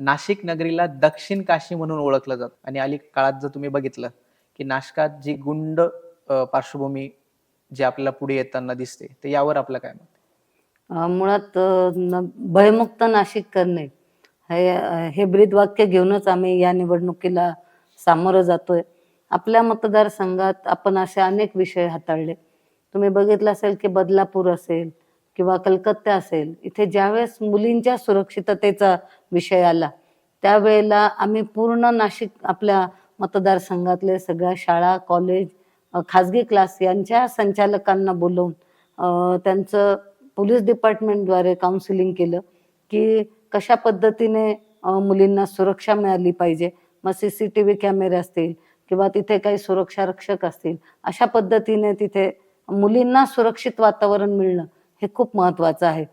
नाशिक नगरीला दक्षिण काशी म्हणून ओळखलं जातं. आणि अली काळात जर तुम्ही बघितलं की नाशकात जी गुंड पार्श्वभूमी जी आपल्याला पुढे येताना दिसते तर यावर आपलं काय मत? मुळात भयमुक्त नाशिक करणे हे ब्रीद वाक्य घेऊनच आम्ही या निवडणुकीला सामोरं जातोय. आपल्या मतदारसंघात आपण असे अनेक विषय हाताळले. तुम्ही बघितलं असेल की बदलापूर असेल किंवा कलकत्ता असेल इथे ज्यावेळेस मुलींच्या सुरक्षिततेचा विषय आला त्यावेळेला आम्ही पूर्ण नाशिक आपल्या मतदारसंघातले सगळ्या शाळा कॉलेज खाजगी क्लास यांच्या संचालकांना बोलवून त्यांचं पोलीस डिपार्टमेंटद्वारे काउन्सिलिंग केलं की कशा पद्धतीने मुलींना सुरक्षा मिळाली पाहिजे. मग सी सी टी व्ही कॅमेरे असतील किंवा तिथे काही सुरक्षा रक्षक असतील अशा पद्धतीने तिथे मुलींना सुरक्षित वातावरण मिळणं हे खूप महत्वाचं आहे.